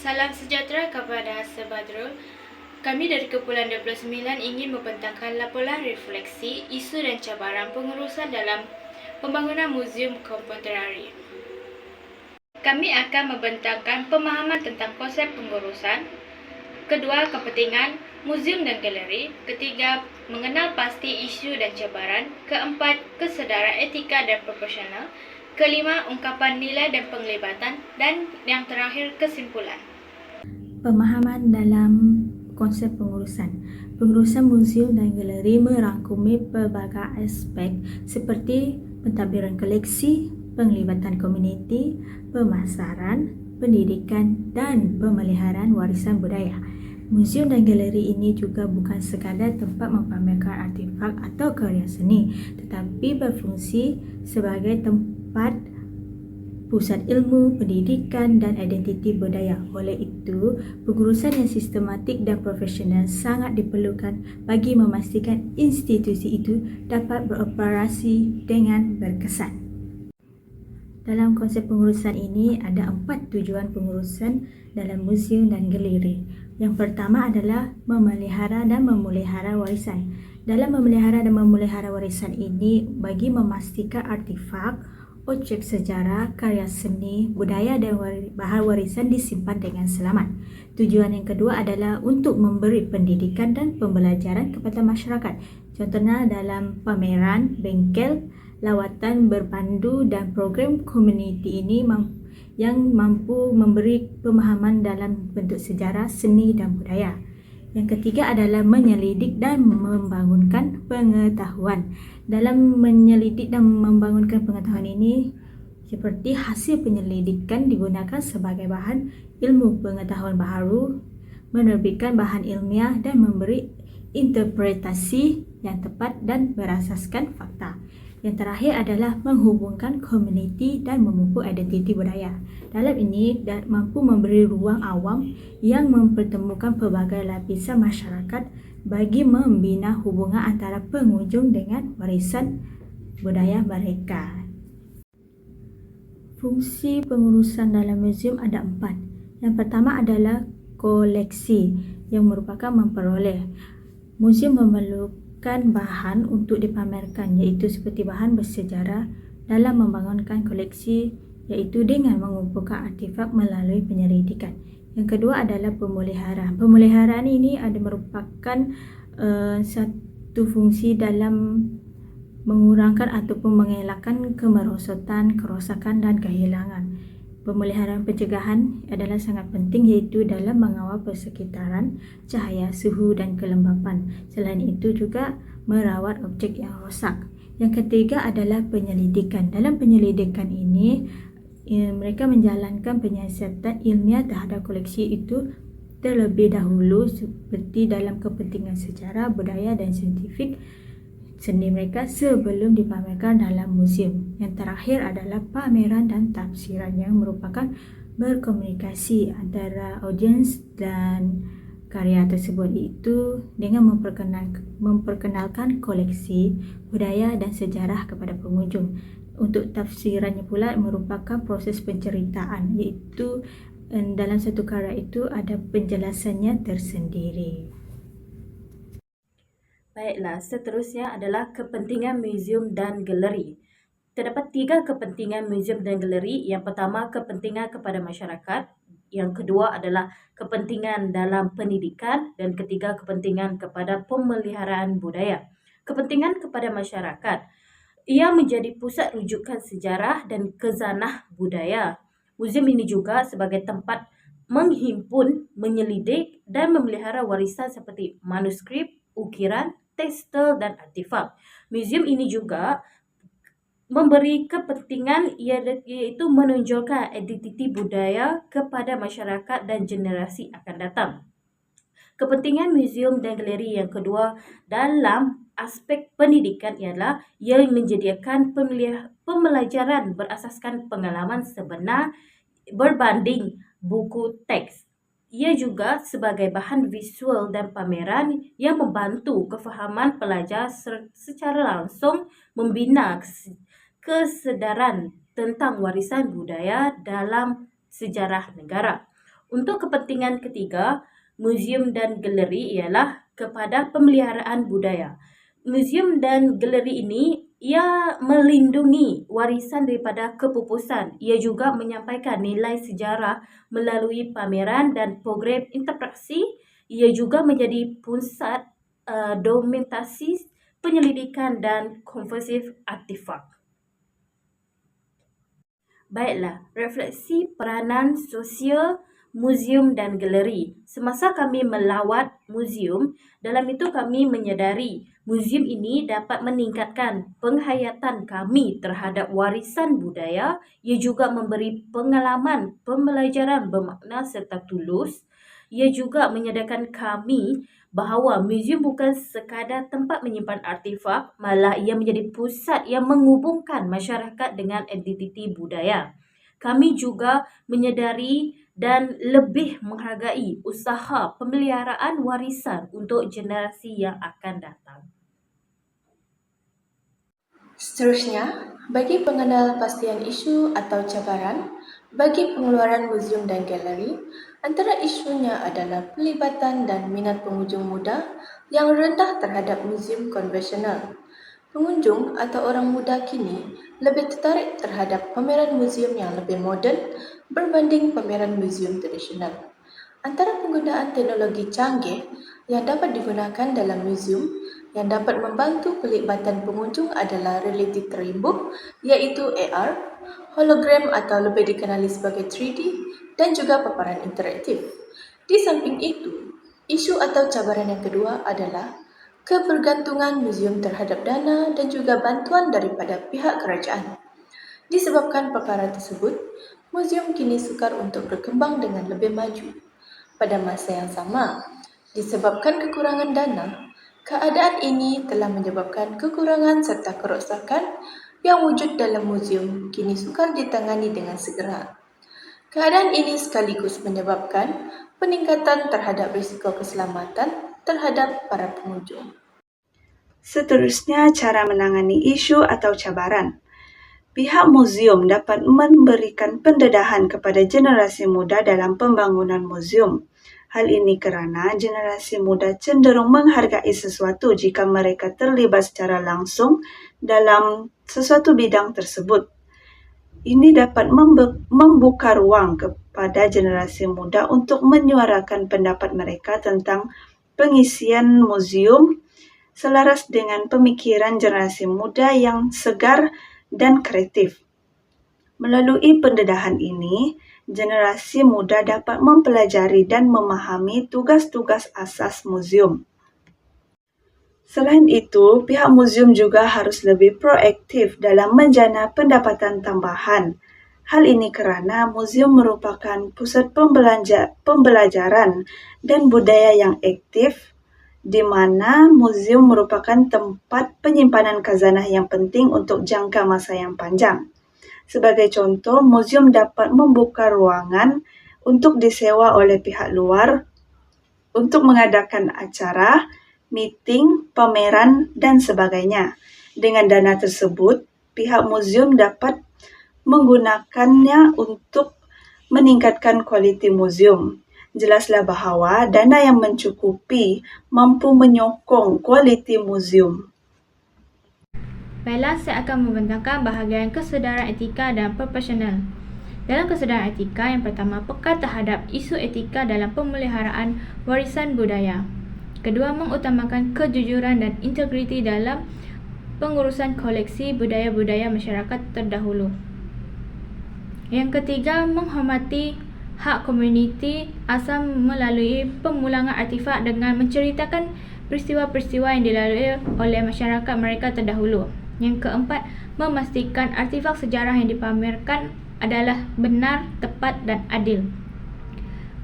Salam sejahtera kepada Sebadrul. Kami dari Kepulauan 29 ingin membentangkan laporan refleksi isu dan cabaran pengurusan dalam pembangunan Muzium Kontemporari. Kami akan membentangkan pemahaman tentang konsep pengurusan, kedua kepentingan muzium dan galeri, ketiga mengenal pasti isu dan cabaran, keempat kesedaran etika dan proporsional, kelima ungkapan nilai dan penglibatan dan yang terakhir kesimpulan. Pemahaman dalam konsep pengurusan. Pengurusan muzium dan galeri merangkumi pelbagai aspek seperti pentadbiran koleksi, penglibatan komuniti, pemasaran, pendidikan dan pemeliharaan warisan budaya. Muzium dan galeri ini juga bukan sekadar tempat mempamerkan artifak atau karya seni tetapi berfungsi sebagai tempat pusat ilmu, pendidikan dan identiti budaya. Oleh itu, pengurusan yang sistematik dan profesional sangat diperlukan bagi memastikan institusi itu dapat beroperasi dengan berkesan. Dalam konsep pengurusan ini ada empat tujuan pengurusan dalam muzium dan galeri. Yang pertama adalah memelihara dan memelihara warisan. Dalam memelihara dan memelihara warisan ini bagi memastikan artifak, objek sejarah, karya seni, budaya dan bahan warisan disimpan dengan selamat. Tujuan yang kedua adalah untuk memberi pendidikan dan pembelajaran kepada masyarakat. Contohnya dalam pameran, bengkel, lawatan berpandu dan program komuniti ini yang mampu memberi pemahaman dalam bentuk sejarah, seni dan budaya. Yang ketiga adalah menyelidik dan membangunkan pengetahuan. Dalam menyelidik dan membangunkan pengetahuan ini, seperti hasil penyelidikan digunakan sebagai bahan ilmu pengetahuan baharu, menerbitkan bahan ilmiah dan memberi interpretasi yang tepat dan berasaskan fakta. Yang terakhir adalah menghubungkan komuniti dan memupuk identiti budaya. Dalam ini mampu memberi ruang awam yang mempertemukan pelbagai lapisan masyarakat bagi membina hubungan antara pengunjung dengan warisan budaya mereka. Fungsi pengurusan dalam muzium ada empat. Yang pertama adalah koleksi yang merupakan memperoleh. Muzium memerlukan memerlukan bahan untuk dipamerkan iaitu seperti bahan bersejarah dalam membangunkan koleksi iaitu dengan mengumpulkan artifak melalui penyelidikan. Yang kedua adalah pemeliharaan. Pemeliharaan ini ada merupakan uh, satu fungsi dalam mengurangkan ataupun mengelakkan kemerosotan, kerosakan dan kehilangan. Pemeliharaan pencegahan adalah sangat penting iaitu dalam mengawal persekitaran, cahaya, suhu dan kelembapan. Selain itu juga merawat objek yang rosak. Yang ketiga adalah penyelidikan. Dalam penyelidikan ini, ya, mereka menjalankan penyiasatan ilmiah terhadap koleksi itu terlebih dahulu seperti dalam kepentingan sejarah, budaya dan saintifik seni mereka sebelum dipamerkan dalam muzium. Yang terakhir adalah pameran dan tafsiran yang merupakan berkomunikasi antara audiens dan karya tersebut itu dengan memperkenalkan, memperkenalkan koleksi budaya dan sejarah kepada pengunjung. Untuk tafsirannya pula merupakan proses penceritaan iaitu eh, dalam satu karya itu ada penjelasannya tersendiri. Baiklah, seterusnya adalah kepentingan muzium dan galeri. Terdapat tiga kepentingan muzium dan galeri. Yang pertama, kepentingan kepada masyarakat. Yang kedua adalah kepentingan dalam pendidikan. Dan ketiga, kepentingan kepada pemeliharaan budaya. Kepentingan kepada masyarakat. Ia menjadi pusat rujukan sejarah dan kezanah budaya. Muzium ini juga sebagai tempat menghimpun, menyelidik dan memelihara warisan seperti manuskrip, ukiran, tekstil dan artifak. Muzium ini juga memberi kepentingan iaitu menunjukkan identiti budaya kepada masyarakat dan generasi akan datang. Kepentingan muzium dan galeri yang kedua dalam aspek pendidikan ialah ia menjadikan pembelajaran berasaskan pengalaman sebenar berbanding buku teks ia juga sebagai bahan visual dan pameran yang membantu kefahaman pelajar secara langsung membina kesedaran tentang warisan budaya dalam sejarah negara. Untuk kepentingan ketiga, muzium dan galeri ialah kepada pemeliharaan budaya. Muzium dan galeri ini ia melindungi warisan daripada kepupusan. Ia juga menyampaikan nilai sejarah melalui pameran dan program interaksi. Ia juga menjadi pusat uh, dokumentasi penyelidikan dan konversif artifak. Baiklah, refleksi peranan sosial muzium dan galeri. Semasa kami melawat muzium, dalam itu kami menyedari muzium ini dapat meningkatkan penghayatan kami terhadap warisan budaya. Ia juga memberi pengalaman pembelajaran bermakna serta tulus. Ia juga menyadarkan kami bahawa muzium bukan sekadar tempat menyimpan artifak, malah ia menjadi pusat yang menghubungkan masyarakat dengan identiti budaya. Kami juga menyedari dan lebih menghargai usaha pemeliharaan warisan untuk generasi yang akan datang. Seterusnya, bagi pengenal pastian isu atau cabaran bagi pengeluaran muzium dan galeri, antara isunya adalah pelibatan dan minat pengunjung muda yang rendah terhadap muzium konvensional. Pengunjung atau orang muda kini lebih tertarik terhadap pameran muzium yang lebih moden berbanding pameran muzium tradisional. Antara penggunaan teknologi canggih yang dapat digunakan dalam muzium yang dapat membantu pelibatan pengunjung adalah realiti terimbuk iaitu AR, hologram atau lebih dikenali sebagai 3D dan juga paparan interaktif. Di samping itu, isu atau cabaran yang kedua adalah kebergantungan muzium terhadap dana dan juga bantuan daripada pihak kerajaan. Disebabkan perkara tersebut, muzium kini sukar untuk berkembang dengan lebih maju. Pada masa yang sama, disebabkan kekurangan dana, Keadaan ini telah menyebabkan kekurangan serta kerosakan yang wujud dalam muzium kini sukar ditangani dengan segera. Keadaan ini sekaligus menyebabkan peningkatan terhadap risiko keselamatan terhadap para pengunjung. Seterusnya, cara menangani isu atau cabaran. Pihak muzium dapat memberikan pendedahan kepada generasi muda dalam pembangunan muzium. Hal ini kerana generasi muda cenderung menghargai sesuatu jika mereka terlibat secara langsung dalam sesuatu bidang tersebut. Ini dapat membuka ruang kepada generasi muda untuk menyuarakan pendapat mereka tentang pengisian muzium selaras dengan pemikiran generasi muda yang segar dan kreatif. Melalui pendedahan ini, generasi muda dapat mempelajari dan memahami tugas-tugas asas muzium. Selain itu, pihak muzium juga harus lebih proaktif dalam menjana pendapatan tambahan. Hal ini kerana muzium merupakan pusat pembelanja, pembelajaran dan budaya yang aktif di mana muzium merupakan tempat penyimpanan khazanah yang penting untuk jangka masa yang panjang. Sebagai contoh, muzium dapat membuka ruangan untuk disewa oleh pihak luar untuk mengadakan acara, meeting, pameran, dan sebagainya. Dengan dana tersebut, pihak muzium dapat menggunakannya untuk meningkatkan kualiti muzium. Jelaslah bahawa dana yang mencukupi mampu menyokong kualiti muzium. Baiklah, saya akan membentangkan bahagian kesedaran etika dan profesional. Dalam kesedaran etika, yang pertama, peka terhadap isu etika dalam pemeliharaan warisan budaya. Kedua, mengutamakan kejujuran dan integriti dalam pengurusan koleksi budaya-budaya masyarakat terdahulu. Yang ketiga, menghormati hak komuniti asal melalui pemulangan artifak dengan menceritakan peristiwa-peristiwa yang dilalui oleh masyarakat mereka terdahulu. Yang keempat, memastikan artifak sejarah yang dipamerkan adalah benar, tepat dan adil.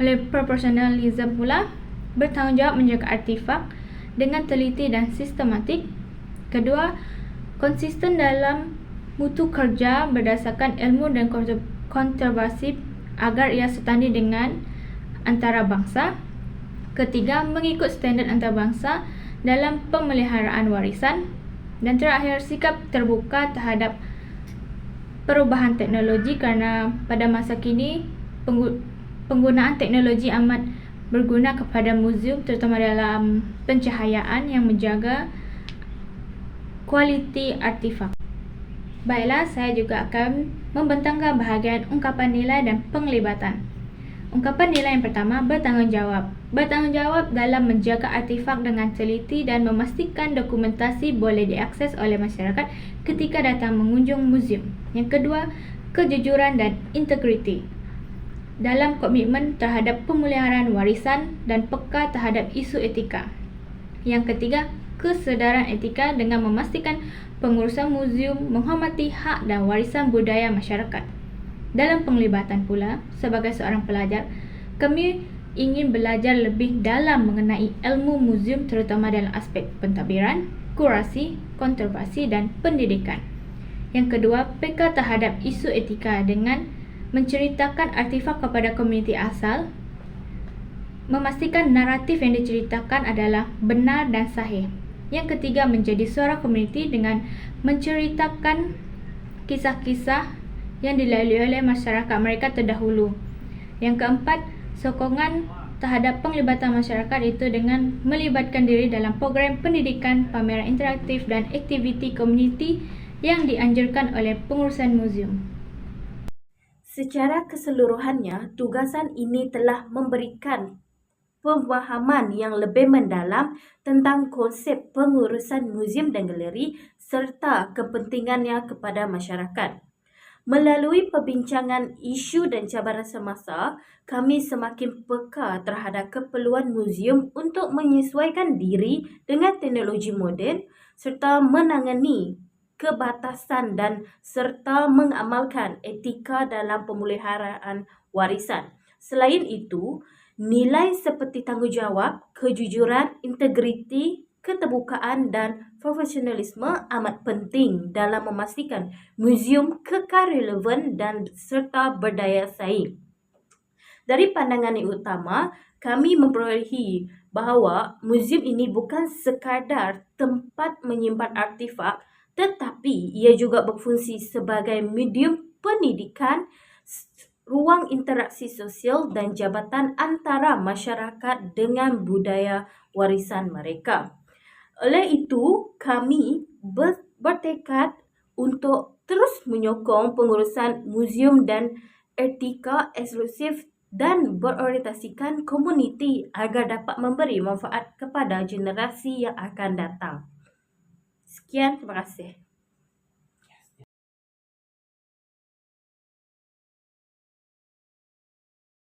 Oleh proporsionalism pula, bertanggungjawab menjaga artifak dengan teliti dan sistematik. Kedua, konsisten dalam mutu kerja berdasarkan ilmu dan kontroversi agar ia setanding dengan antarabangsa. Ketiga, mengikut standard antarabangsa dalam pemeliharaan warisan. Dan terakhir, sikap terbuka terhadap perubahan teknologi kerana pada masa kini penggunaan teknologi amat berguna kepada muzium terutama dalam pencahayaan yang menjaga kualiti artifak. Baiklah, saya juga akan membentangkan bahagian ungkapan nilai dan penglibatan. Ungkapan nilai yang pertama, bertanggungjawab. Bertanggungjawab dalam menjaga artifak dengan teliti dan memastikan dokumentasi boleh diakses oleh masyarakat ketika datang mengunjung muzium. Yang kedua, kejujuran dan integriti. Dalam komitmen terhadap pemeliharaan warisan dan peka terhadap isu etika. Yang ketiga, kesedaran etika dengan memastikan pengurusan muzium menghormati hak dan warisan budaya masyarakat. Dalam penglibatan pula, sebagai seorang pelajar, kami ingin belajar lebih dalam mengenai ilmu muzium terutama dalam aspek pentadbiran, kurasi, konservasi dan pendidikan. Yang kedua, peka terhadap isu etika dengan menceritakan artifak kepada komuniti asal, memastikan naratif yang diceritakan adalah benar dan sahih. Yang ketiga, menjadi suara komuniti dengan menceritakan kisah-kisah yang dilalui oleh masyarakat mereka terdahulu. Yang keempat, sokongan terhadap penglibatan masyarakat itu dengan melibatkan diri dalam program pendidikan, pameran interaktif dan aktiviti komuniti yang dianjurkan oleh pengurusan muzium. Secara keseluruhannya, tugasan ini telah memberikan pemahaman yang lebih mendalam tentang konsep pengurusan muzium dan galeri serta kepentingannya kepada masyarakat. Melalui perbincangan isu dan cabaran semasa, kami semakin peka terhadap keperluan muzium untuk menyesuaikan diri dengan teknologi moden serta menangani kebatasan dan serta mengamalkan etika dalam pemeliharaan warisan. Selain itu, Nilai seperti tanggungjawab, kejujuran, integriti, keterbukaan dan profesionalisme amat penting dalam memastikan muzium kekal relevan dan serta berdaya saing. Dari pandangan yang utama, kami memperolehi bahawa muzium ini bukan sekadar tempat menyimpan artifak tetapi ia juga berfungsi sebagai medium pendidikan ruang interaksi sosial dan jabatan antara masyarakat dengan budaya warisan mereka. Oleh itu, kami bertekad untuk terus menyokong pengurusan muzium dan etika eksklusif dan berorientasikan komuniti agar dapat memberi manfaat kepada generasi yang akan datang. Sekian, terima kasih.